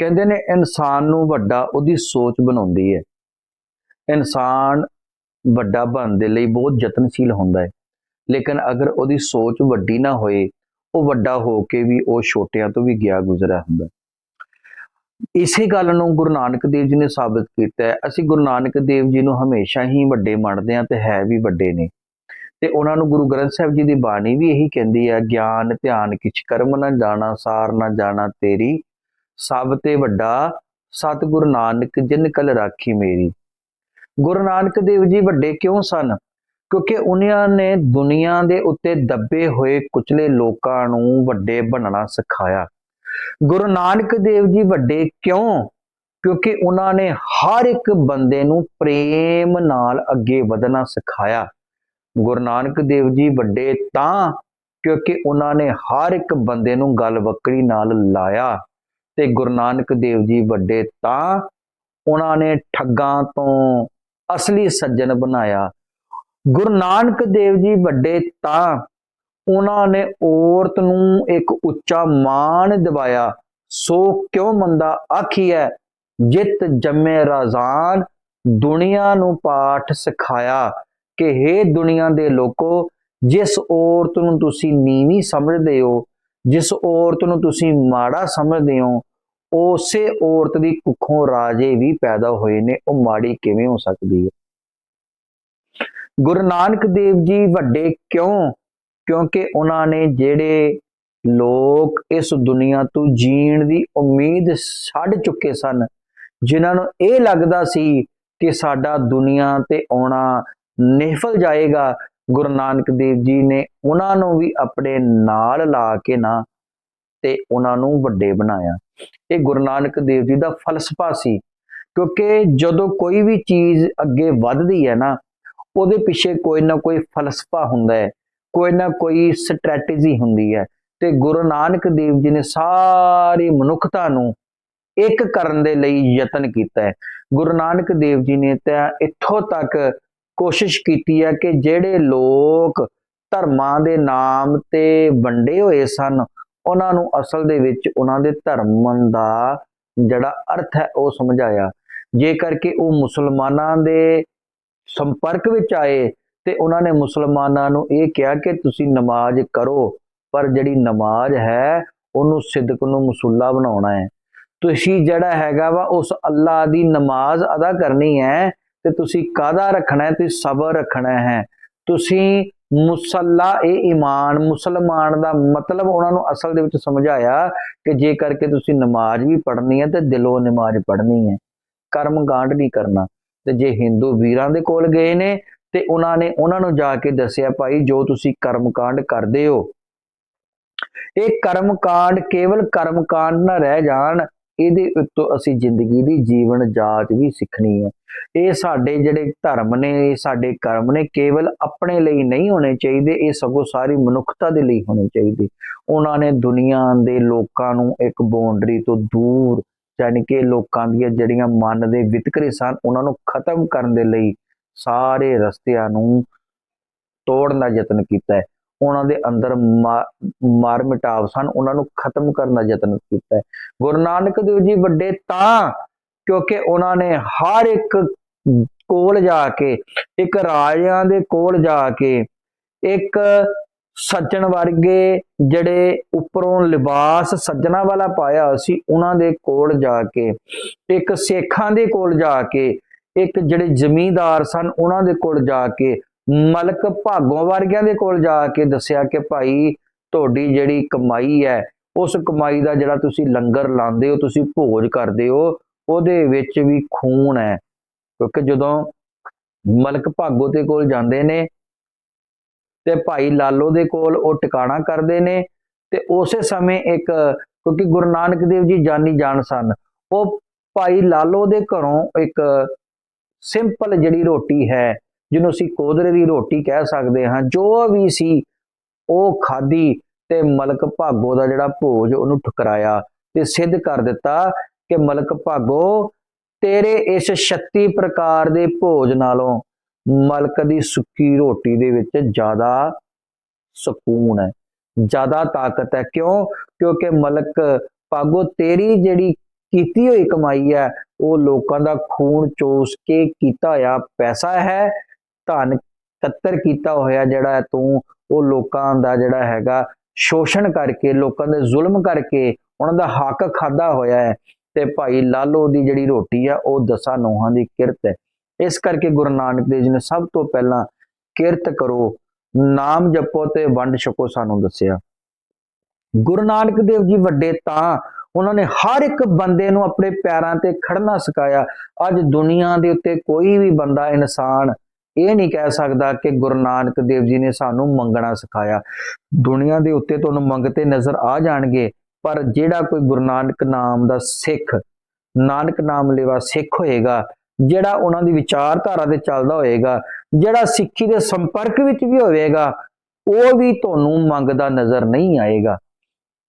ਕਹਿੰਦੇ ਨੇ ਇਨਸਾਨ ਨੂੰ ਵੱਡਾ ਉਹਦੀ ਸੋਚ ਬਣਾਉਂਦੀ ਹੈ। ਇਨਸਾਨ ਵੱਡਾ ਬਣਨ ਦੇ ਲਈ ਬਹੁਤ ਯਤਨਸ਼ੀਲ ਹੁੰਦਾ ਹੈ। ਲੇਕਿਨ ਅਗਰ ਉਹਦੀ ਸੋਚ ਵੱਡੀ ਨਾ ਹੋਏ, ਉਹ ਵੱਡਾ ਹੋ ਕੇ ਵੀ ਉਹ ਛੋਟਿਆਂ ਤੋਂ ਵੀ ਗਿਆ ਗੁਜ਼ਰਿਆ ਹੁੰਦਾ ਇਸੇ ਗੱਲ ਨੂੰ ਗੁਰੂ ਨਾਨਕ ਦੇਵ ਜੀ ਨੇ ਸਾਬਤ ਕੀਤਾ ਹੈ। ਅਸੀਂ ਗੁਰੂ ਨਾਨਕ ਦੇਵ ਜੀ ਨੂੰ ਹਮੇਸ਼ਾ ਹੀ ਵੱਡੇ ਮੰਨਦੇ ਹਾਂ ਤੇ ਹੈ ਵੀ ਵੱਡੇ ਨੇ। ਤੇ ਉਹਨਾਂ ਨੂੰ ਗੁਰੂ ਗ੍ਰੰਥ ਸਾਹਿਬ ਜੀ ਦੀ ਬਾਣੀ ਵੀ ਇਹੀ ਕਹਿੰਦੀ ਹੈ, ਗਿਆਨ, ਧਿਆਨ ਕਿਛ ਕਰਮ ਨਾ ਜਾਣਾ, ਸਾਰ ਨਾ ਜਾਣਾ ਤੇਰੀ ਸਭ ਤੇ ਵੱਡਾ ਸਤਿਗੁਰੂ ਨਾਨਕ, ਜਿਨ ਕਲ ਰਾਖੀ ਮੇਰੀ। ਗੁਰੂ ਨਾਨਕ ਦੇਵ ਜੀ ਵੱਡੇ ਕਿਉਂ ਸਨ? ਕਿਉਂਕਿ ਉਹਨਾਂ ਨੇ ਦੁਨੀਆ ਦੇ ਉੱਤੇ ਦੱਬੇ ਹੋਏ ਕੁਚਲੇ ਲੋਕਾਂ ਨੂੰ ਵੱਡੇ ਬਣਨਾ ਸਿਖਾਇਆ। ਗੁਰੂ ਨਾਨਕ ਦੇਵ ਜੀ ਵੱਡੇ ਕਿਉਂ? ਕਿਉਂਕਿ ਉਹਨਾਂ ਨੇ ਹਰ ਇੱਕ ਬੰਦੇ ਨੂੰ ਪ੍ਰੇਮ ਨਾਲ ਅੱਗੇ ਵਧਣਾ ਸਿਖਾਇਆ। ਗੁਰੂ ਨਾਨਕ ਦੇਵ ਜੀ ਵੱਡੇ ਤਾਂ ਕਿਉਂਕਿ ਉਹਨਾਂ ਨੇ ਹਰ ਇੱਕ ਬੰਦੇ ਨੂੰ ਗੱਲ ਵਕੜੀ ਨਾਲ ਲਾਇਆ। ਤੇ ਗੁਰੂ ਨਾਨਕ ਦੇਵ ਜੀ ਵੱਡੇ ਤਾਂ ਉਹਨਾਂ ਨੇ ਠੱਗਾਂ ਤੋਂ ਅਸਲੀ ਸੱਜਣ ਬਣਾਇਆ। ਗੁਰੂ ਨਾਨਕ ਦੇਵ ਜੀ ਵੱਡੇ ਤਾਂ ਉਹਨਾਂ ਨੇ ਔਰਤ ਨੂੰ ਇੱਕ ਉੱਚਾ ਮਾਣ ਦਿਵਾਇਆ। ਸੋ ਕਿਉਂ ਮੰਦਾ? ਆਖੀਐ ਜਿਤ ਜੰਮੇ ਰਾਜ਼ਾਨ ਦੁਨੀਆ ਨੂੰ ਪਾਠ ਸਿਖਾਇਆ ਕਿ हे ਦੁਨੀਆ ਦੇ ਲੋਕੋ, ਜਿਸ ਔਰਤ ਨੂੰ ਤੁਸੀਂ ਨੀਵੀਂ ਸਮਝਦੇ ਹੋ, ਜਿਸ ਔਰਤ ਨੂੰ ਤੁਸੀਂ ਮਾੜਾ ਸਮਝਦੇ ਹੋ ਉਸੇ ਔਰਤ ਦੀ ਕੁੱਖੋਂ ਰਾਜੇ ਵੀ ਪੈਦਾ ਹੋਏ ਨੇ। ਉਹ ਮਾੜੀ ਕਿਵੇਂ ਹੋ ਸਕਦੀ ਹੈ? ਗੁਰੂ ਨਾਨਕ ਦੇਵ ਜੀ ਵੱਡੇ ਕਿਉਂ? ਕਿਉਂਕਿ ਉਹਨਾਂ ਨੇ ਜਿਹੜੇ ਲੋਕ ਇਸ ਦੁਨੀਆ ਤੋਂ ਜੀਣ ਦੀ ਉਮੀਦ ਛੱਡ ਚੁੱਕੇ ਸਨ, ਜਿਨ੍ਹਾਂ ਨੂੰ ਇਹ ਲੱਗਦਾ ਸੀ ਕਿ ਸਾਡਾ ਦੁਨੀਆ ਤੇ ਆਉਣਾ ਨਿਫਲ ਜਾਏਗਾ, ਗੁਰੂ ਨਾਨਕ ਦੇਵ ਜੀ ਨੇ ਉਹਨਾਂ ਨੂੰ ਵੀ ਆਪਣੇ ਨਾਲ ਲਾ ਕੇ ਨਾ ਤੇ ਉਹਨਾਂ ਨੂੰ ਵੱਡੇ ਬਣਾਇਆ। ਇਹ ਗੁਰੂ ਨਾਨਕ ਦੇਵ ਜੀ ਦਾ ਫਲਸਫਾ ਸੀ। ਕਿਉਂਕਿ ਜਦੋਂ ਕੋਈ ਵੀ ਚੀਜ਼ ਅੱਗੇ ਵੱਧਦੀ ਹੈ ਨਾ, ਉਹਦੇ ਪਿੱਛੇ ਕੋਈ ਨਾ ਕੋਈ ਫਲਸਫਾ ਹੁੰਦਾ ਹੈ, ਕੋਈ ਨਾ ਕੋਈ ਸਟ੍ਰੈਟੇਜੀ ਹੁੰਦੀ ਹੈ ਤੇ ਗੁਰੂ ਨਾਨਕ ਦੇਵ ਜੀ ਨੇ ਸਾਰੀ ਮਨੁੱਖਤਾ ਨੂੰ ਇੱਕ ਕਰਨ ਦੇ ਲਈ ਯਤਨ ਕੀਤਾ ਹੈ। ਗੁਰੂ ਨਾਨਕ ਦੇਵ ਜੀ ਨੇ ਤਾਂ ਇੱਥੋਂ ਤੱਕ ਕੋਸ਼ਿਸ਼ ਕੀਤੀ ਹੈ ਕਿ ਜਿਹੜੇ ਲੋਕ ਧਰਮਾਂ ਦੇ ਨਾਮ ਤੇ ਵੰਡੇ ਹੋਏ ਸਨ ਉਹਨਾਂ ਨੂੰ ਅਸਲ ਦੇ ਵਿੱਚ ਉਹਨਾਂ ਦੇ ਧਰਮ ਦਾ ਜਿਹੜਾ ਅਰਥ ਹੈ ਉਹ ਸਮਝਾਇਆ। ਜੇ ਕਰਕੇ ਉਹ ਮੁਸਲਮਾਨਾਂ ਦੇ ਸੰਪਰਕ ਵਿੱਚ ਆਏ, ਤੇ ਉਹਨਾਂ ਨੇ ਮੁਸਲਮਾਨਾਂ ਨੂੰ ਇਹ ਕਿਹਾ ਕਿ ਤੁਸੀਂ ਨਮਾਜ਼ ਕਰੋ, ਪਰ ਜਿਹੜੀ ਨਮਾਜ਼ ਹੈ, ਉਹਨੂੰ ਸਿੱਦਕ ਨੂੰ ਮਸੂਲਾ ਬਣਾਉਣਾ ਹੈ। ਤੁਸੀਂ ਜਿਹੜਾ ਹੈਗਾ ਵਾ, ਉਸ ਅੱਲਾ ਦੀ ਨਮਾਜ਼ ਅਦਾ ਕਰਨੀ ਹੈ, ਤੇ ਤੁਸੀਂ ਕਾਦਾ ਰੱਖਣਾ ਹੈ? ਤੁਸੀਂ ਸਬਰ ਰੱਖਣਾ ਹੈ। ਤੁਸੀਂ ਮੁਸੱਲਾ ਇਹ ਈਮਾਨ, ਮੁਸਲਮਾਨ ਦਾ ਮਤਲਬ ਉਹਨਾਂ ਨੂੰ ਅਸਲ ਦੇ ਵਿੱਚ ਸਮਝਾਇਆ ਕਿ ਜੇ ਕਰਕੇ ਤੁਸੀਂ ਨਮਾਜ਼ ਵੀ ਪੜ੍ਹਨੀ ਹੈ ਤੇ ਦਿਲੋਂ ਨਮਾਜ਼ ਪੜ੍ਹਨੀ ਹੈ। ਕਰਮ ਕਾਂਡ ਨਹੀਂ ਕਰਨਾ। ਤੇ ਜੇ ਹਿੰਦੂ ਵੀਰਾਂ ਦੇ ਕੋਲ ਗਏ ਨੇ ਤੇ ਉਹਨਾਂ ਨੇ ਉਹਨਾਂ ਨੂੰ ਜਾ ਕੇ ਦੱਸਿਆ, ਭਾਈ, ਜੋ ਤੁਸੀਂ ਕਰਮ ਕਾਂਡ ਕਰਦੇ ਹੋ, ਇਹ ਕਰਮ ਕਾਂਡ ਕੇਵਲ ਕਰਮ ਕਾਂਡ ਨਾ ਰਹਿ ਜਾਣ ਇਹਦੇ ਉੱਤੋਂ ਅਸੀਂ ਜ਼ਿੰਦਗੀ ਦੀ ਜੀਵਨ ਜਾਚ ਵੀ ਸਿੱਖਣੀ ਹੈ। ਇਹ ਸਾਡੇ ਜਿਹੜੇ ਧਰਮ ਨੇ, ਇਹ ਸਾਡੇ ਕਰਮ ਨੇ, ਕੇਵਲ ਆਪਣੇ ਲਈ ਨਹੀਂ ਹੋਣੇ ਚਾਹੀਦੇ, ਇਹ ਸਗੋਂ ਸਾਰੀ ਮਨੁੱਖਤਾ ਦੇ ਲਈ ਹੋਣੇ ਚਾਹੀਦੇ। ਉਹਨਾਂ ਨੇ ਦੁਨੀਆ ਦੇ ਲੋਕਾਂ ਨੂੰ ਇੱਕ ਬਾਉਂਡਰੀ ਤੋਂ ਦੂਰ ਯਾਨੀ ਕਿ ਲੋਕਾਂ ਦੀਆਂ ਜਿਹੜੀਆਂ ਮਨ ਦੇ ਵਿਤਕਰੇ ਸਨ, ਉਹਨਾਂ ਨੂੰ ਖਤਮ ਕਰਨ ਦੇ ਲਈ ਸਾਰੇ ਰਸਤਿਆਂ ਨੂੰ ਤੋੜਨ ਦਾ ਯਤਨ ਕੀਤਾ ਹੈ। ਉਹਨਾਂ ਦੇ ਅੰਦਰ ਮਾਰ ਮਿਟਾਵ ਸਨ, ਉਹਨਾਂ ਨੂੰ ਖਤਮ ਕਰਨ ਦਾ ਯਤਨ ਕੀਤਾ ਹੈ। ਗੁਰੂ ਨਾਨਕ ਦੇਵ ਜੀ ਵੱਡੇ ਤਾਂ, ਕਿਉਂਕਿ ਉਹਨਾਂ ਨੇ ਹਰ ਇੱਕ ਕੋਲ ਜਾ ਕੇ, ਇੱਕ ਰਾਜਿਆਂ ਦੇ ਕੋਲ ਜਾ ਕੇ, ਇੱਕ ਸੱਜਣ ਵਰਗੇ ਜਿਹੜੇ ਉੱਪਰੋਂ ਲਿਬਾਸ ਸੱਜਣਾ ਵਾਲਾ ਪਾਇਆ ਸੀ, ਉਹਨਾਂ ਦੇ ਕੋਲ ਜਾ ਕੇ, ਇੱਕ ਸੇਖਾਂ ਦੇ ਕੋਲ ਜਾ ਕੇ, ਇੱਕ ਜਿਹੜੇ ਜ਼ਮੀਂਦਾਰ ਸਨ, ਉਹਨਾਂ ਦੇ ਕੋਲ ਜਾ ਕੇ ਮਲਕ ਭਾਗੋਂ ਵਰਗਿਆਂ ਦੇ ਕੋਲ ਜਾ ਕੇ ਦੱਸਿਆ ਕਿ ਭਾਈ, ਤੁਹਾਡੀ ਜਿਹੜੀ ਕਮਾਈ ਹੈ, ਉਸ ਕਮਾਈ ਦਾ ਜਿਹੜਾ ਤੁਸੀਂ ਲੰਗਰ ਲਾਉਂਦੇ ਹੋ, ਤੁਸੀਂ ਭੋਜ ਕਰਦੇ ਹੋ, ਉਹਦੇ ਵਿੱਚ ਵੀ ਖੂਨ ਹੈ। ਕਿਉਂਕਿ ਜਦੋਂ ਮਲਕ ਭਾਗੋ ਦੇ ਕੋਲ ਜਾਂਦੇ ਨੇ ਤੇ ਭਾਈ ਲਾਲੋ ਦੇ ਕੋਲ ਉਹ ਟਿਕਾਣਾ ਕਰਦੇ ਨੇ ਤੇ ਉਸੇ ਸਮੇਂ ਇੱਕ, ਕਿਉਂਕਿ ਗੁਰੂ ਨਾਨਕ ਦੇਵ ਜੀ ਜਾਨੀ ਜਾਣ ਸਨ, ਉਹ ਭਾਈ ਲਾਲੋ ਦੇ ਘਰੋਂ ਇੱਕ ਸਿੰਪਲ ਜਿਹੜੀ ਰੋਟੀ ਹੈ ਜਿਹਨੂੰ ਅਸੀਂ ਕੋਦਰੇ ਦੀ ਰੋਟੀ ਕਹਿ ਸਕਦੇ ਹਾਂ, ਜੋ ਵੀ ਸੀ, ਉਹ ਖਾਦੀ ਤੇ ਮਲਕ ਭਾਗੋ ਦਾ ਜਿਹੜਾ ਭੋਜ ਉਹਨੂੰ ਠੁਕਰਾਇਆ ਤੇ ਸਿੱਧ ਕਰ ਦਿੱਤਾ ਕਿ ਮਲਕ ਭਾਗੋ, ਤੇਰੇ ਇਸ 36 ਪ੍ਰਕਾਰ ਦੇ ਭੋਜ ਨਾਲੋਂ ਮਲਕ ਦੀ ਸੁੱਕੀ ਰੋਟੀ ਦੇ ਵਿੱਚ ਜ਼ਿਆਦਾ ਸਕੂਨ ਹੈ, ਜ਼ਿਆਦਾ ਤਾਕਤ ਹੈ। ਕਿਉਂ? ਕਿਉਂਕਿ ਮਲਕ ਭਾਗੋ ਤੇਰੀ ਜਿਹੜੀ ਕੀਤੀ ਹੋਈ ਕਮਾਈ ਹੈ, ਉਹ ਲੋਕਾਂ ਦਾ ਖੂਨ ਚੋਸ ਕੇ ਕੀਤਾ ਹੋਇਆ ਪੈਸਾ ਹੈ ਧਨ ਕੱਤਰ ਕੀਤਾ ਹੋਇਆ ਜਿਹੜਾ ਤੂੰ, ਉਹ ਲੋਕਾਂ ਦਾ ਜਿਹੜਾ ਹੈਗਾ ਸ਼ੋਸ਼ਣ ਕਰਕੇ, ਲੋਕਾਂ ਦੇ ਜ਼ੁਲਮ ਕਰਕੇ ਉਹਨਾਂ ਦਾ ਹੱਕ ਖਾਦਾ ਹੋਇਆ ਹੈ। ਤੇ ਭਾਈ ਲਾਲੋ ਦੀ ਜਿਹੜੀ ਰੋਟੀ ਆ, ਉਹ ਦਸਾਂ ਨੋਹਾਂ ਦੀ ਕਿਰਤ ਹੈ। ਇਸ ਕਰਕੇ ਗੁਰੂ ਨਾਨਕ ਦੇਵ ਜੀ ਨੇ ਸਭ ਤੋਂ ਪਹਿਲਾਂ ਕਿਰਤ ਕਰੋ, ਨਾਮ ਜਪੋ ਤੇ ਵੰਡ ਛਕੋ ਸਾਨੂੰ ਦੱਸਿਆ। ਗੁਰੂ ਨਾਨਕ ਦੇਵ ਜੀ ਵੱਡੇ ਤਾਂ ਉਹਨਾਂ ਨੇ ਹਰ ਇੱਕ ਬੰਦੇ ਨੂੰ ਆਪਣੇ ਪੈਰਾਂ ਤੇ ਖੜਨਾ ਸਿਖਾਇਆ। ਅੱਜ ਦੁਨੀਆ ਦੇ ਉੱਤੇ ਕੋਈ ਵੀ ਬੰਦਾ ਇਨਸਾਨ ਇਹ ਨਹੀਂ ਕਹਿ ਸਕਦਾ ਕਿ ਗੁਰੂ ਨਾਨਕ ਦੇਵ ਜੀ ਨੇ ਸਾਨੂੰ ਮੰਗਣਾ ਸਿਖਾਇਆ। ਦੁਨੀਆ ਦੇ ਉੱਤੇ ਤੁਹਾਨੂੰ ਮੰਗਤੇ ਨਜ਼ਰ ਆ ਜਾਣਗੇ, ਪਰ ਜਿਹੜਾ ਕੋਈ ਗੁਰੂ ਨਾਨਕ ਨਾਮ ਦਾ ਸਿੱਖ, ਨਾਨਕ ਨਾਮ ਲੇਵਾ ਸਿੱਖ ਹੋਏਗਾ, ਜਿਹੜਾ ਉਹਨਾਂ ਦੀ ਵਿਚਾਰਧਾਰਾ ਤੇ ਚੱਲਦਾ ਹੋਏਗਾ, ਜਿਹੜਾ ਸਿੱਖੀ ਦੇ ਸੰਪਰਕ ਵਿੱਚ ਵੀ ਹੋਵੇਗਾ, ਉਹ ਵੀ ਤੁਹਾਨੂੰ ਮੰਗਦਾ ਨਜ਼ਰ ਨਹੀਂ ਆਏਗਾ।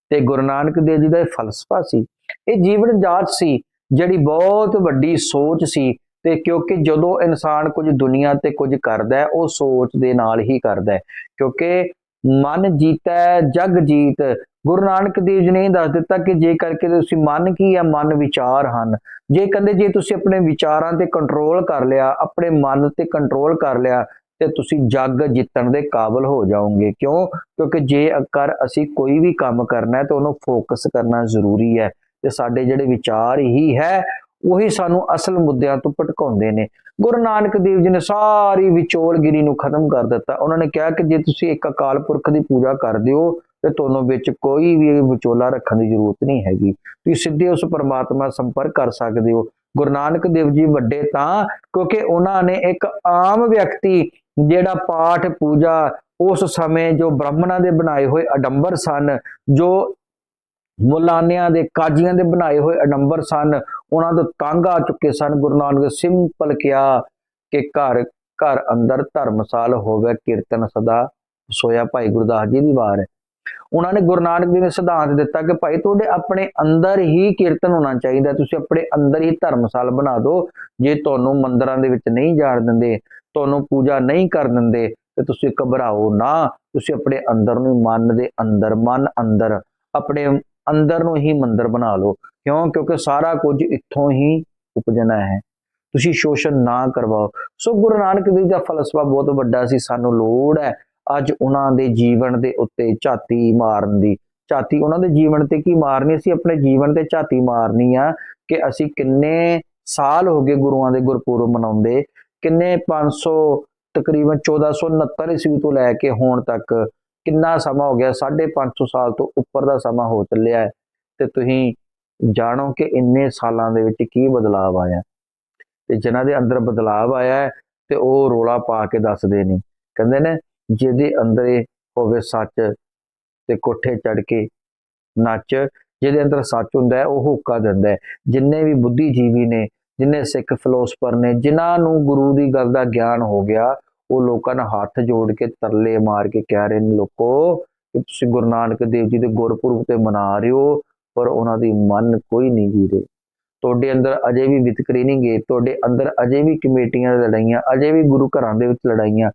ਤੇ ਗੁਰੂ ਨਾਨਕ ਦੇਵ ਜੀ ਦਾ ਇਹ ਫਲਸਫਾ ਸੀ। ਇਹ ਜੀਵਨ ਜਾਚ ਸੀ, ਜਿਹੜੀ ਬਹੁਤ ਵੱਡੀ ਸੋਚ ਸੀ ਤੇ ਕਿਉਂਕਿ ਜਦੋਂ ਇਨਸਾਨ ਕੁਝ ਦੁਨੀਆ ਤੇ ਕੁਝ ਕਰਦਾ ਹੈ ਉਹ ਸੋਚ ਦੇ ਨਾਲ ਹੀ ਕਰਦਾ ਹੈ। ਕਿਉਂਕਿ ਮਨ ਜੀਤਾ ਹੈ, ਜਗ ਜੀਤ। ਗੁਰੂ ਨਾਨਕ ਦੇਵ ਜੀ ਨੇ ਇਹ ਦੱਸ ਦਿੱਤਾ ਕਿ ਜੇ ਕਰਕੇ ਤੁਸੀਂ ਮਨ ਕੀ ਹੈ ਮਨ ਵਿਚਾਰ ਹਨ। ਜੇ ਕਹਿੰਦੇ ਜੇ ਤੁਸੀਂ ਆਪਣੇ ਵਿਚਾਰਾਂ ਤੇ ਕੰਟਰੋਲ ਕਰ ਲਿਆ ਆਪਣੇ ਮਨ ਤੇ ਕੰਟਰੋਲ ਕਰ ਲਿਆ ਤੇ ਤੁਸੀਂ ਜੱਗ ਜਿੱਤਣ ਦੇ ਕਾਬਿਲ ਹੋ ਜਾਓਗੇ। ਕਿਉਂ? ਕਿਉਂਕਿ ਜੇ ਅਕਰ ਅਸੀਂ ਕੋਈ ਵੀ ਕੰਮ ਕਰਨਾ ਹੈ ਤਾਂ ਉਹਨੂੰ ਫੋਕਸ ਕਰਨਾ ਜ਼ਰੂਰੀ ਹੈ। ਤੇ ਸਾਡੇ ਜਿਹੜੇ ਵਿਚਾਰ ਹੀ ਹੈ ਉਹੀ ਸਾਨੂੰ ਅਸਲ ਮੁੱਦਿਆਂ ਤੋਂ ਭਟਕਾਉਂਦੇ ਨੇ। ਗੁਰੂ ਨਾਨਕ ਦੇਵ ਜੀ ਨੇ ਸਾਰੀ ਵਿਚੋਲਗਿਰੀ ਨੂੰ ਖਤਮ ਕਰ ਦਿੱਤਾ। ਉਹਨਾਂ ਨੇ ਕਿਹਾ ਕਿ ਜੇ ਤੁਸੀਂ ਇੱਕ ਅਕਾਲ ਪੁਰਖ ਦੀ ਪੂਜਾ ਕਰਦੇ ਹੋ ਤੇ ਤੁਹਾਨੂੰ ਵਿੱਚ ਕੋਈ ਵੀ ਵਿਚੋਲਾ ਰੱਖਣ ਦੀ ਜ਼ਰੂਰਤ ਨਹੀਂ ਹੈਗੀ। ਤੁਸੀਂ ਸਿੱਧੇ ਉਸ ਪਰਮਾਤਮਾ ਸੰਪਰਕ ਕਰ ਸਕਦੇ ਹੋ। ਗੁਰੂ ਨਾਨਕ ਦੇਵ ਜੀ ਵੱਡੇ ਤਾਂ, ਕਿਉਂਕਿ ਉਹਨਾਂ ਨੇ ਇੱਕ ਆਮ ਵਿਅਕਤੀ ਜਿਹੜਾ ਪਾਠ ਪੂਜਾ ਉਸ ਸਮੇਂ ਜੋ ਬ੍ਰਾਹਮਣਾਂ ਦੇ ਬਣਾਏ ਹੋਏ ਅਡੰਬਰ ਸਨ, ਜੋ ਮੁਲਾਨਿਆਂ ਦੇ ਕਾਜੀਆਂ ਦੇ ਬਣਾਏ ਹੋਏ ਅਡੰਬਰ ਸਨ ਉਹਨਾਂ ਤੋਂ ਤੰਗ ਆ ਚੁੱਕੇ ਸਨ। ਗੁਰੂ ਨਾਨਕ ਸਿੰਪਲ ਕਿਹਾ ਕਿ ਘਰ ਘਰ ਅੰਦਰ ਧਰਮਸਾਲ ਹੋਵੇ, ਕੀਰਤਨ ਸਦਾ ਸੋਇਆ ਭਾਈ ਗੁਰਦਾਸ ਜੀ ਦੀ ਵਾਰ ਹੈ। ਉਹਨਾਂ ਨੇ ਗੁਰੂ ਨਾਨਕ ਦੇਵ ਨੇ ਸਿਧਾਂਤ ਦਿੱਤਾ ਕਿ ਭਾਈ ਤੁਹਾਡੇ ਆਪਣੇ ਅੰਦਰ ਹੀ ਕੀਰਤਨ ਹੋਣਾ ਚਾਹੀਦਾ। ਤੁਸੀਂ ਆਪਣੇ ਅੰਦਰ ਹੀ ਧਰਮਸਾਲ ਬਣਾ ਦਿਓ। ਜੇ ਤੁਹਾਨੂੰ ਮੰਦਰਾਂ ਦੇ ਵਿੱਚ ਨਹੀਂ ਜਾਣ ਦਿੰਦੇ, ਤੁਹਾਨੂੰ ਪੂਜਾ ਨਹੀਂ ਕਰ ਦਿੰਦੇ, ਤੇ ਤੁਸੀਂ ਘਬਰਾਓ ਨਾ। ਤੁਸੀਂ ਆਪਣੇ ਅੰਦਰ ਨੂੰ ਮਨ ਦੇ ਅੰਦਰ, ਮਨ ਅੰਦਰ, ਆਪਣੇ ਅੰਦਰ ਨੂੰ ਹੀ ਮੰਦਰ ਬਣਾ ਲਓ। ਕਿਉਂ? ਕਿਉਂਕਿ ਸਾਰਾ ਕੁਝ ਇੱਥੋਂ ਹੀ ਉਪਜਣਾ ਹੈ। ਤੁਸੀਂ ਸ਼ੋਸ਼ਣ ਨਾ ਕਰਵਾਓ। ਸੋ ਗੁਰੂ ਨਾਨਕ ਦੇਵ ਦਾ ਫਲਸਫਾ ਬਹੁਤ ਵੱਡਾ ਸੀ, ਸਾਨੂੰ ਲੋੜ ਹੈ ਅੱਜ ਉਹਨਾਂ ਦੇ ਜੀਵਨ ਦੇ ਉੱਤੇ ਝਾਤੀ ਮਾਰਨ ਦੀ। ਝਾਤੀ, ਉਹਨਾਂ ਦੇ ਜੀਵਨ ਤੇ ਕੀ ਮਾਰਨੀ? ਸੀ ਆਪਣੇ ਜੀਵਨ ਤੇ ਝਾਤੀ ਮਾਰਨੀ ਆ ਕਿ ਅਸੀਂ ਕਿੰਨੇ ਸਾਲ ਹੋ ਗਏ ਗੁਰੂਆਂ ਦੇ ਗੁਰਪੁਰਬ ਮਨਾਉਂਦੇ। ਕਿੰਨੇ 500 ਤਕਰੀਬਨ 1469 ਈਸਵੀ ਤੋਂ ਲੈ ਕੇ ਹੁਣ ਤੱਕ ਕਿੰਨਾ ਸਮਾਂ ਹੋ ਗਿਆ? 550 ਸਾਲ ਤੋਂ ਉੱਪਰ ਦਾ ਸਮਾਂ ਹੋ ਚੱਲਿਆ ਹੈ। ਤੇ ਤੁਸੀਂ ਜਾਣੋ ਕਿ ਇੰਨੇ ਸਾਲਾਂ ਦੇ ਵਿੱਚ ਕੀ ਬਦਲਾਅ ਆਇਆ। ਤੇ ਜਿਨ੍ਹਾਂ ਦੇ ਅੰਦਰ ਬਦਲਾਅ ਆਇਆ ਤੇ ਉਹ ਰੋਲਾ ਪਾ ਕੇ ਦੱਸਦੇ ਨੇ। ਕਹਿੰਦੇ ਨੇ, ਜਿਹਦੇ ਅੰਦਰ ਇਹ ਹੋਵੇ ਸੱਚ ਤੇ ਕੋਠੇ ਚੜ ਕੇ ਨੱਚ, ਜਿਹਦੇ ਅੰਦਰ ਸੱਚ ਹੁੰਦਾ ਉਹ ਹੁੱਕਾ ਦਿੰਦਾ ਜਿੰਨੇ ਵੀ ਬੁੱਧੀਜੀਵੀ ਨੇ, ਜਿੰਨੇ ਸਿੱਖ ਫਿਲੋਸਫਰ ਨੇ, ਜਿਨ੍ਹਾਂ ਨੂੰ ਗੁਰੂ ਦੀ ਗੱਲ ਦਾ ਗਿਆਨ ਹੋ ਗਿਆ, ਉਹ ਲੋਕਾਂ ਨਾਲ ਹੱਥ ਜੋੜ ਕੇ ਤਰਲੇ ਮਾਰ ਕੇ ਕਹਿ ਰਹੇ ਨੇ, ਲੋਕੋ ਤੁਸੀਂ ਗੁਰੂ ਨਾਨਕ ਦੇਵ ਜੀ ਦੇ ਗੁਰਪੁਰਬ ਤੇ ਮਨਾ ਰਹੇ ਹੋ ਪਰ ਉਹਨਾਂ ਦੀ ਮਨ ਕੋਈ ਨਹੀਂ ਜੀਰੇ ਤੁਹਾਡੇ ਅੰਦਰ ਅਜੇ ਵੀ ਵਿਤਕਰੀ ਨਹੀਂ ਗਏ, ਤੁਹਾਡੇ ਅੰਦਰ ਅਜੇ ਵੀ ਕਮੇਟੀਆਂ ਲੜਾਈਆਂ, ਅਜੇ ਵੀ ਗੁਰੂ ਘਰਾਂ ਦੇ ਵਿੱਚ ਲੜਾਈਆਂ,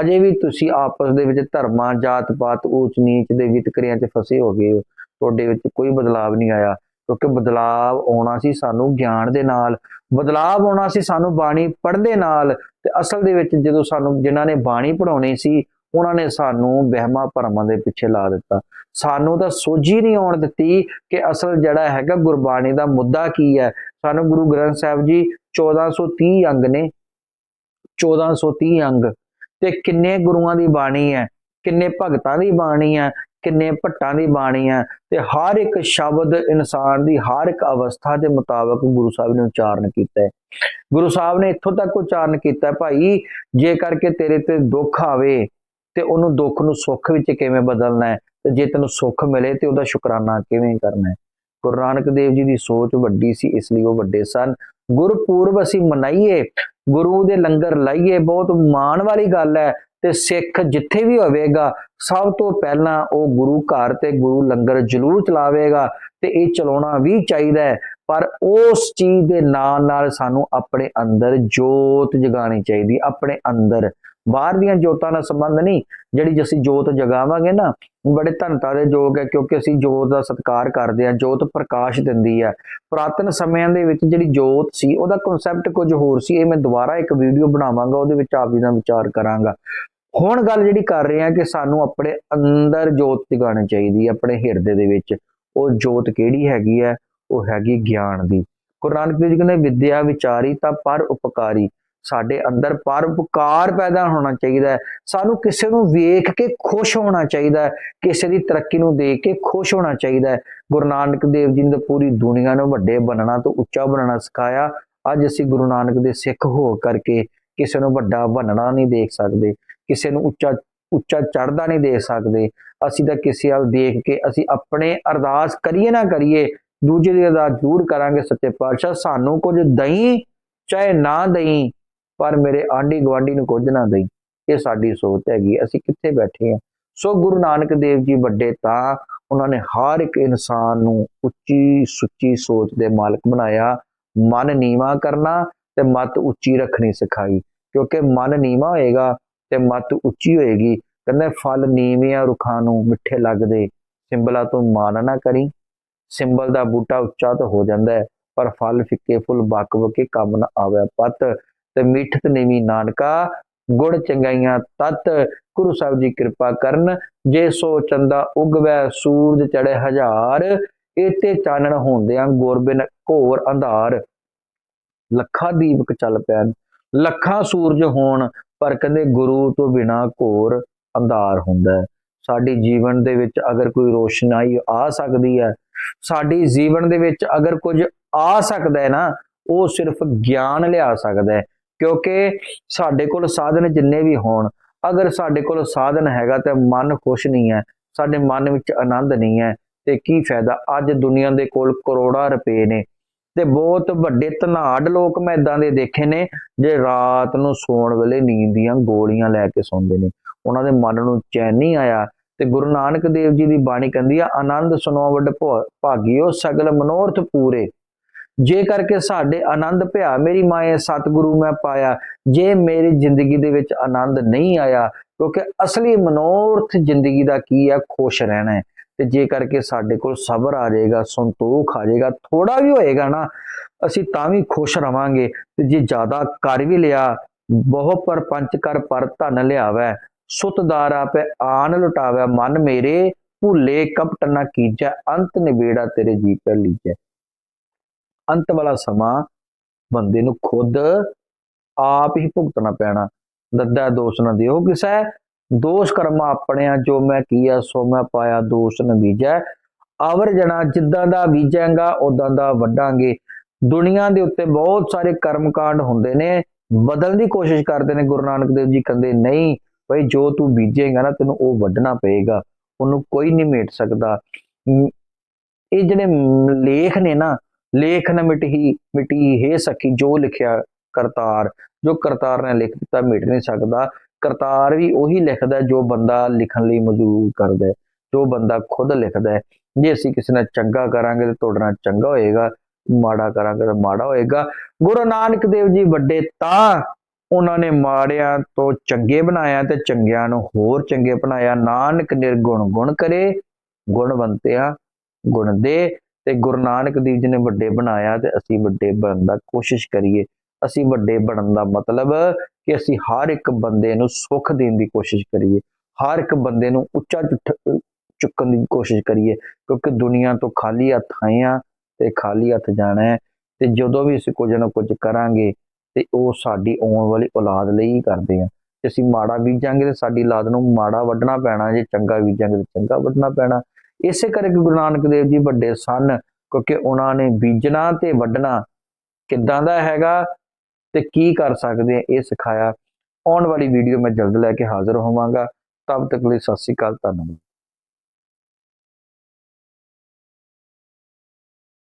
ਅਜੇ ਵੀ ਤੁਸੀਂ ਆਪਸ ਦੇ ਵਿੱਚ ਧਰਮਾਂ ਜਾਤ ਪਾਤ ਊਚ ਨੀਚ ਦੇ ਵਿਤਕਰਿਆਂ 'ਚ ਫਸੇ ਹੋ ਗਏ ਹੋ। ਤੁਹਾਡੇ ਵਿੱਚ ਕੋਈ ਬਦਲਾਵ ਨਹੀਂ ਆਇਆ, ਕਿਉਂਕਿ ਬਦਲਾਵ ਆਉਣਾ ਸੀ ਸਾਨੂੰ ਗਿਆਨ ਦੇ ਨਾਲ, ਬਦਲਾਵ ਆਉਣਾ ਸੀ ਸਾਨੂੰ ਬਾਣੀ ਪੜ੍ਹਦੇ ਨਾਲ ਤੇ ਅਸਲ ਦੇ ਵਿੱਚ ਜਦੋਂ ਸਾਨੂੰ ਜਿਨ੍ਹਾਂ ਨੇ ਬਾਣੀ ਪੜਾਉਣੀ ਸੀ ਉਹਨਾਂ ਨੇ ਸਾਨੂੰ ਵਹਿਮਾਂ ਭਰਮਾਂ ਦੇ ਪਿੱਛੇ ਲਾ ਦਿੱਤਾ। ਸਾਨੂੰ ਤਾਂ ਸੋਝੀ ਨਹੀਂ ਆਉਣ ਦਿੱਤੀ ਕਿ ਅਸਲ ਜਿਹੜਾ ਹੈਗਾ ਗੁਰਬਾਣੀ ਦਾ ਮੁੱਦਾ ਕੀ ਹੈ। ਸਾਨੂੰ ਗੁਰੂ ਗ੍ਰੰਥ ਸਾਹਿਬ ਜੀ 1430 ਅੰਗ ਨੇ। 1430 ਅੰਗ। ਤੇ ਕਿੰਨੇ ਗੁਰੂਆਂ ਦੀ ਬਾਣੀ ਹੈ, ਕਿੰਨੇ ਭਗਤਾਂ ਦੀ ਬਾਣੀ ਹੈ, ਕਿੰਨੇ ਭੱਟਾਂ ਦੀ ਬਾਣੀ ਹੈ ਤੇ ਹਰ ਇੱਕ ਸ਼ਬਦ ਇਨਸਾਨ ਦੀ ਹਰ ਇੱਕ ਅਵਸਥਾ ਦੇ ਮੁਤਾਬਕ ਗੁਰੂ ਸਾਹਿਬ ਨੇ ਉਚਾਰਨ ਕੀਤਾ ਹੈ। ਗੁਰੂ ਸਾਹਿਬ ਨੇ ਇੱਥੋਂ ਤੱਕ ਉਚਾਰਨ ਕੀਤਾ, ਭਾਈ ਜੇ ਕਰਕੇ ਤੇਰੇ ਤੇ ਦੁੱਖ ਆਵੇ ਤੇ ਉਹਨੂੰ ਦੁੱਖ ਨੂੰ ਸੁੱਖ ਵਿੱਚ ਕਿਵੇਂ ਬਦਲਣਾ ਹੈ? ਤੇ ਜੇ ਤੈਨੂੰ ਸੁੱਖ ਮਿਲੇ ਤੇ ਉਹਦਾ ਸ਼ੁਕਰਾਨਾ ਕਿਵੇਂ ਕਰਨਾ ਹੈ? ਗੁਰੂ ਨਾਨਕ ਦੇਵ ਜੀ ਦੀ ਸੋਚ ਵੱਡੀ ਸੀ, ਇਸ ਲਈ ਉਹ ਵੱਡੇ ਸਨ। ਗੁਰਪੁਰਬ ਅਸੀਂ ਮਨਾਈਏ, ਗੁਰੂ ਦੇ ਲੰਗਰ ਲਾਈਏ, ਬਹੁਤ ਮਾਣ ਵਾਲੀ ਗੱਲ ਹੈ। ਤੇ ਸਿੱਖ ਜਿੱਥੇ ਵੀ ਹੋਵੇਗਾ, ਸਭ ਤੋਂ ਪਹਿਲਾਂ ਉਹ ਗੁਰੂ ਘਰ ਤੇ ਗੁਰੂ ਲੰਗਰ ਜ਼ਰੂਰ ਚਲਾਵੇਗਾ ਤੇ ਇਹ ਚਲਾਉਣਾ ਵੀ ਚਾਹੀਦਾ ਹੈ। ਪਰ ਉਸ ਚੀਜ਼ ਦੇ ਨਾਲ ਨਾਲ ਸਾਨੂੰ ਆਪਣੇ ਅੰਦਰ ਜੋਤ ਜਗਾਣੀ ਚਾਹੀਦੀ, ਆਪਣੇ ਅੰਦਰ ਬਾਹਰ ਦੀਆਂ ਜੋਤਾਂ ਨਾਲ ਸੰਬੰਧ ਨਹੀਂ, ਜਿਹੜੀ ਅਸੀਂ ਜੋਤ ਜਗਾਵਾਂਗੇ ਨਾ, ਬੜੇ ਧੰਨਤਾ ਦੇ ਯੋਗ ਹੈ, ਕਿਉਂਕਿ ਅਸੀਂ ਜੋਤ ਦਾ ਸਤਿਕਾਰ ਕਰਦੇ ਹਾਂ, ਜੋਤ ਪ੍ਰਕਾਸ਼ ਦਿੰਦੀ ਹੈ। ਪੁਰਾਤਨ ਸਮਿਆਂ ਦੇ ਵਿੱਚ ਜਿਹੜੀ ਜੋਤ ਸੀ, ਉਹਦਾ ਕਨਸੈਪਟ ਕੁਝ ਹੋਰ ਸੀ, ਇਹ ਮੈਂ ਦੁਬਾਰਾ ਇੱਕ ਵੀਡੀਓ ਬਣਾਵਾਂਗਾ, ਉਹਦੇ ਵਿੱਚ ਆਪ ਜੀ ਦਾ ਵਿਚਾਰ ਕਰਾਂਗਾ। ਹੁਣ ਗੱਲ ਜਿਹੜੀ ਕਰ ਰਹੇ ਹਾਂ ਕਿ ਸਾਨੂੰ ਆਪਣੇ ਅੰਦਰ ਜੋਤ ਜਗਾਉਣੀ ਚਾਹੀਦੀ ਹੈ, ਆਪਣੇ ਹਿਰਦੇ ਦੇ ਵਿੱਚ। ਉਹ ਜੋਤ ਕਿਹੜੀ ਹੈਗੀ ਹੈ? ਉਹ ਹੈਗੀ ਗਿਆਨ ਦੀ। ਗੁਰੂ ਨਾਨਕ ਦੇਵ ਜੀ ਕਹਿੰਦੇ, ਵਿਦਿਆ ਵਿਚਾਰੀ ਤਾਂ ਪਰ ਉਪਕਾਰੀ। ਸਾਡੇ ਅੰਦਰ ਪਰ ਉਪਕਾਰ ਪੈਦਾ ਹੋਣਾ ਚਾਹੀਦਾ ਹੈ। ਸਾਨੂੰ ਕਿਸੇ ਨੂੰ ਵੇਖ ਕੇ ਖੁਸ਼ ਹੋਣਾ ਚਾਹੀਦਾ ਹੈ। ਕਿਸੇ ਦੀ ਤਰੱਕੀ ਨੂੰ ਦੇਖ ਕੇ ਖੁਸ਼ ਹੋਣਾ ਚਾਹੀਦਾ ਹੈ। ਗੁਰੂ ਨਾਨਕ ਦੇਵ ਜੀ ਨੇ ਪੂਰੀ ਦੁਨੀਆ ਨੂੰ ਵੱਡੇ ਬਣਨਾ ਤੋਂ ਉੱਚਾ ਬਣਨਾ ਸਿਖਾਇਆ। ਅੱਜ ਅਸੀਂ ਗੁਰੂ ਨਾਨਕ ਦੇ ਸਿੱਖ ਹੋ ਕਰਕੇ ਕਿਸੇ ਨੂੰ ਵੱਡਾ ਬਣਨਾ ਨਹੀਂ ਦੇਖ ਸਕਦੇ। ਕਿਸੇ ਨੂੰ ਉੱਚਾ ਉੱਚਾ ਚੜਦਾ ਨਹੀਂ ਦੇਖ ਸਕਦੇ। ਅਸੀਂ ਤਾਂ ਕਿਸੇ ਵੱਲ ਦੇਖ ਕੇ ਅਸੀਂ ਆਪਣੇ ਅਰਦਾਸ ਕਰੀਏ ਨਾ ਕਰੀਏ, ਦੂਜੇ ਦੀ ਅਰਦਾਸ ਜ਼ਰੂਰ ਕਰਾਂਗੇ ਸੱਚੇ ਪਾਤਸ਼ਾਹ। ਸਾਨੂੰ ਕੁਝ ਦਈ ਚਾਹੇ ਨਾ ਦਈ ਪਰ ਮੇਰੇ ਆਂਢੀ ਗੁਆਂਢੀ ਨੂੰ ਕੁਝ ਨਾ ਦੇਈ। ਇਹ ਸਾਡੀ ਸੋਚ ਹੈਗੀ, ਅਸੀਂ ਕਿੱਥੇ ਬੈਠੇ ਆ? ਸੋ ਗੁਰੂ ਨਾਨਕ ਦੇਵ ਜੀ ਵੱਡੇ ਤਾਂ ਉਹਨਾਂ ਨੇ ਹਰ ਇੱਕ ਇਨਸਾਨ ਨੂੰ ਉੱਚੀ ਸੁੱਚੀ ਸੋਚ ਦੇ ਮਾਲਕ ਬਣਾਇਆ, ਮਨ ਨੀਵਾ ਕਰਨਾ ਤੇ ਮਤ ਉੱਚੀ ਰੱਖਣੀ ਸਿਖਾਈ। ਕਿਉਂਕਿ ਮਨ ਨੀਵਾ ਹੋਏਗਾ ਤੇ ਮਤ ਉੱਚੀ ਹੋਏਗੀ। ਕਹਿੰਦੇ, ਫਲ ਨੀਵਿਆਂ ਰੁੱਖਾਂ ਨੂੰ ਮਿੱਠੇ ਲੱਗਦੇ, ਸਿੰਬਲਾ ਤੋਂ ਮਾਨ ਨਾ ਕਰੀ। ਸਿੰਬਲ ਦਾ ਬੂਟਾ ਉੱਚਾ ਤਾਂ ਹੋ ਜਾਂਦਾ ਹੈ, ਪਰ ਫਲ, ਫਿੱਕੇ ਫੁੱਲ ਬੱਕ ਕੇ ਕੰਮ ਨਾ ਆਵੇ। ਪਤ ਤੇ ਮਿੱਠਤ ਨੀਵੀ ਨਾਨਕਾ, ਗੁੜ ਚੰਗਾਈਆਂ ਤਤ, ਗੁਰੂ ਸਾਹਿਬ ਜੀ ਕਿਰਪਾ ਕਰਨ, ਜੇ ਸੋ ਚੰਦਾ ਉਗਵੈ, ਸੂਰਜ ਚੜੇ ਹਜ਼ਾਰ ਇਤੇ ਚਾਨਣ ਹੁੰਦਿਆਂ ਗੁਰਬਿਨ ਘੋਰ ਅੰਧਾਰ। ਲੱਖਾਂ ਦੀਪਕ ਚੱਲ ਪੈਣ, ਲੱਖਾਂ ਸੂਰਜ ਹੋਣ, ਪਰ ਕਹਿੰਦੇ ਗੁਰੂ ਤੋਂ ਬਿਨਾ ਘੋਰ ਅੰਧਾਰ ਹੁੰਦਾ ਹੈ। ਸਾਡੀ ਜੀਵਨ ਦੇ ਵਿੱਚ ਅਗਰ ਕੋਈ ਰੋਸ਼ਨਾਈ ਆ ਸਕਦੀ ਹੈ, ਸਾਡੀ ਜੀਵਨ ਦੇ ਵਿੱਚ ਅਗਰ ਕੁਝ ਆ ਸਕਦਾ ਹੈ ਨਾ, ਉਹ ਸਿਰਫ ਗਿਆਨ ਲਿਆ ਸਕਦਾ ਹੈ। ਕਿਉਂਕਿ ਸਾਡੇ ਕੋਲ ਸਾਧਨ ਜਿੰਨੇ ਵੀ ਹੋਣ, ਅਗਰ ਸਾਡੇ ਕੋਲ ਸਾਧਨ ਹੈਗਾ ਤੇ ਮਨ ਖੁਸ਼ ਨਹੀਂ ਹੈ, ਸਾਡੇ ਮਨ ਵਿੱਚ ਆਨੰਦ ਨਹੀਂ ਹੈ, ਤੇ ਕੀ ਫਾਇਦਾ? ਅੱਜ ਦੁਨੀਆ ਦੇ ਕੋਲ ਕਰੋੜਾਂ ਰੁਪਏ ਨੇ ਤੇ ਬਹੁਤ ਵੱਡੇ ਧਨਾੜ ਲੋਕ ਮੈਂ ਇਦਾਂ ਦੇ ਦੇਖੇ ਨੇ ਜੇ ਰਾਤ ਨੂੰ ਸੌਣ ਵੇਲੇ ਨੀਂਦ ਦੀਆਂ ਗੋਲੀਆਂ ਲੈ ਕੇ ਸੌਂਦੇ ਨੇ। ਉਹਨਾਂ ਦੇ ਮਨ ਨੂੰ ਚੈਨ ਨਹੀਂ ਆਇਆ ਤੇ ਗੁਰੂ ਨਾਨਕ ਦੇਵ ਜੀ ਦੀ ਬਾਣੀ ਕਹਿੰਦੀ ਆ, ਆਨੰਦ ਸੁਣੋ ਵੱਡ ਭਾ- ਭਾਗਿਓ ਸਗਲ ਮਨੋਰਥ ਪੂਰੇ। ਜੇ ਕਰਕੇ ਸਾਡੇ ਆਨੰਦ ਭਿਆ ਮੇਰੀ ਮਾਏ ਸਤਿਗੁਰੂ ਮੈਂ ਪਾਇਆ, ਜੇ ਮੇਰੀ ਜ਼ਿੰਦਗੀ ਦੇ ਵਿੱਚ ਆਨੰਦ ਨਹੀਂ ਆਇਆ, ਕਿਉਂਕਿ ਅਸਲੀ ਮਨੋਰਥ ਜ਼ਿੰਦਗੀ ਦਾ ਕੀ ਹੈ? ਖੁਸ਼ ਰਹਿਣਾ ਹੈ। ਤੇ ਜੇ ਕਰਕੇ ਸਾਡੇ ਕੋਲ ਸਬਰ ਆ ਜਾਏਗਾ, ਸੰਤੋਖ ਆ ਜਾਏਗਾ ਥੋੜਾ ਵੀ ਹੋਏਗਾ ਨਾ, ਅਸੀਂ ਤਾਂ ਵੀ ਖੁਸ਼ ਰਵਾਂਗੇ। ਤੇ ਜੇ ਜ਼ਿਆਦਾ ਕਰ ਵੀ ਲਿਆ, ਬਹੁ ਪਰ ਪੰਚ ਕਰ ਪਰ ਧਨ ਲਿਆਵੈ ਸੁਤਦਾਰ ਆਪੇ ਆਨ ਲੁਟਾਵੈ, ਮਨ ਮੇਰੇ ਭੁੱਲੇ ਕਪਟ ਨਾ ਕੀਜੈ, ਅੰਤ ਨਿਬੇੜਾ ਤੇਰੇ ਜੀ ਪੈ ਲੀਜੈ। ਅੰਤ ਵਾਲਾ ਸਮਾਂ ਬੰਦੇ ਨੂੰ ਖੁਦ ਆਪ ਹੀ ਭੁਗਤਣਾ ਪੈਣਾ। ਦੱਦਾ ਦੋਸ਼ ਨਾ ਦਿਓ ਕਿਸੈ। ਦੋਸ਼ ਕਰਮ ਆਪਣਿਆ ਜੋ ਮੈਂ ਕੀਆ, ਸੋ ਮੈਂ ਪਾਇਆ ਦੋਸ਼ ਨ ਬੀਜੈ। ਆਵਰ ਜਣਾ ਜਿੱਦਾਂ ਦਾ ਬੀਜਾਂਗਾ ਉਦਾਂ ਦਾ ਵੱਡਾਂਗੇ ਦੁਨੀਆ ਦੇ ਉੱਤੇ ਬਹੁਤ ਸਾਰੇ ਕਰਮ ਕਾਂਡ ਹੁੰਦੇ ਨੇ। ਬਦਲਣ ਦੀ ਕੋਸ਼ਿਸ਼ ਕਰਦੇ ਨੇ ਗੁਰੂ ਨਾਨਕ ਦੇਵ ਜੀ, ਕਹਿੰਦੇ ਨਹੀਂ ਭਈ ਜੋ ਤੂੰ ਬੀਜੇਗਾ ਨਾ, ਤੈਨੂੰ ਉਹ ਵੱਢਣਾ ਪਏਗਾ। ਉਹਨੂੰ ਕੋਈ ਨਹੀਂ ਮੇਟ ਸਕਦਾ। ਇਹ ਜਿਹੜੇ ਲੇਖ ਨੇ ਨਾ ਲੇਖ ਨ ਮਿਟਹੀ ਮਿਟੀ ਹੈ ਸਖੀ ਜੋ ਲਿਖਿਆ ਕਰਤਾਰ, ਜੋ ਕਰਤਾਰ ਨੇ ਲਿਖ ਦਿੱਤਾ ਮਿਟ ਨਹੀਂ ਸਕਦਾ। ਕਰਤਾਰ ਵੀ ਉਹੀ ਲਿਖਦਾ ਜੋ ਬੰਦਾ ਲਿਖਣ ਲਈ ਮਜ਼ਬੂਰ ਕਰਦਾ ਜੋ ਬੰਦਾ ਖੁਦ ਲਿਖਦਾ ਜੇ ਅਸੀਂ ਕਿਸੇ ਨਾਲ ਚੰਗਾ ਕਰਾਂਗੇ ਤੇ ਤੁਹਾਡੇ ਨਾਲ ਚੰਗਾ ਹੋਏਗਾ, ਮਾੜਾ ਕਰਾਂਗੇ ਤਾਂ ਮਾੜਾ ਹੋਏਗਾ। ਗੁਰੂ ਨਾਨਕ ਦੇਵ ਜੀ ਵੱਡੇ ਤਾਂ ਉਹਨਾਂ ਨੇ ਮਾੜਿਆਂ ਤੋਂ ਚੰਗੇ ਬਣਾਇਆ ਤੇ ਚੰਗਿਆਂ ਨੂੰ ਹੋਰ ਚੰਗੇ ਬਣਾਇਆ। ਨਾਨਕ ਨਿਰਗੁਣ ਗੁਣ ਕਰੇ ਗੁਣਵੰਤਿਆ ਗੁਣ ਦੇ। ਤੇ ਗੁਰੂ ਨਾਨਕ ਦੇਵ ਜੀ ਨੇ ਵੱਡੇ ਬਣਾਇਆ ਤੇ ਅਸੀਂ ਵੱਡੇ ਬਣਨ ਦਾ ਕੋਸ਼ਿਸ਼ ਕਰੀਏ। ਅਸੀਂ ਵੱਡੇ ਬਣਨ ਦਾ ਮਤਲਬ ਕਿ ਅਸੀਂ ਹਰ ਇੱਕ ਬੰਦੇ ਨੂੰ ਸੁੱਖ ਦੇਣ ਦੀ ਕੋਸ਼ਿਸ਼ ਕਰੀਏ। ਹਰ ਇੱਕ ਬੰਦੇ ਨੂੰ ਉੱਚਾ ਚੁੱਠ- ਚੁੱਕਣ ਦੀ ਕੋਸ਼ਿਸ਼ ਕਰੀਏ ਕਿਉਂਕਿ ਦੁਨੀਆ ਤੋਂ ਖਾਲੀ ਹੱਥ ਆਏ ਹਾਂ ਤੇ ਖਾਲੀ ਹੱਥ ਜਾਣਾ ਹੈ ਤੇ ਜਦੋਂ ਵੀ ਅਸੀਂ ਕੁਝ ਨਾ ਕੁਝ ਕਰਾਂਗੇ ਤੇ ਉਹ ਸਾਡੀ ਆਉਣ ਵਾਲੀ ਔਲਾਦ ਲਈ ਹੀ ਕਰਦੇ ਆ ਜੇ ਅਸੀਂ ਮਾੜਾ ਬੀਜਾਂਗੇ ਤੇ ਸਾਡੀ ਔਲਾਦ ਨੂੰ ਮਾੜਾ ਵੱਢਣਾ ਪੈਣਾ, ਜੇ ਚੰਗਾ ਬੀਜਾਂਗੇ ਤੇ ਚੰਗਾ ਵੱਢਣਾ ਪੈਣਾ। ਇਸੇ ਕਰਕੇ ਗੁਰੂ ਨਾਨਕ ਦੇਵ ਜੀ ਵੱਡੇ ਸਨ, ਕਿਉਂਕਿ ਉਹਨਾਂ ਨੇ ਬੀਜਣਾ ਤੇ ਵੱਢਣਾ ਕਿੱਦਾਂ ਦਾ ਹੈਗਾ ਤੇ ਕੀ ਕਰ ਸਕਦੇ ਆ, ਇਹ ਸਿਖਾਇਆ। ਆਉਣ ਵਾਲੀ ਵੀਡੀਓ ਮੈਂ ਜਲਦ ਲੈ ਕੇ ਹਾਜ਼ਰ ਹੋਵਾਂਗਾ। ਤਬ ਤੱਕ ਲਈ ਸਤਿ ਸ਼੍ਰੀ ਅਕਾਲ, ਧੰਨਵਾਦ।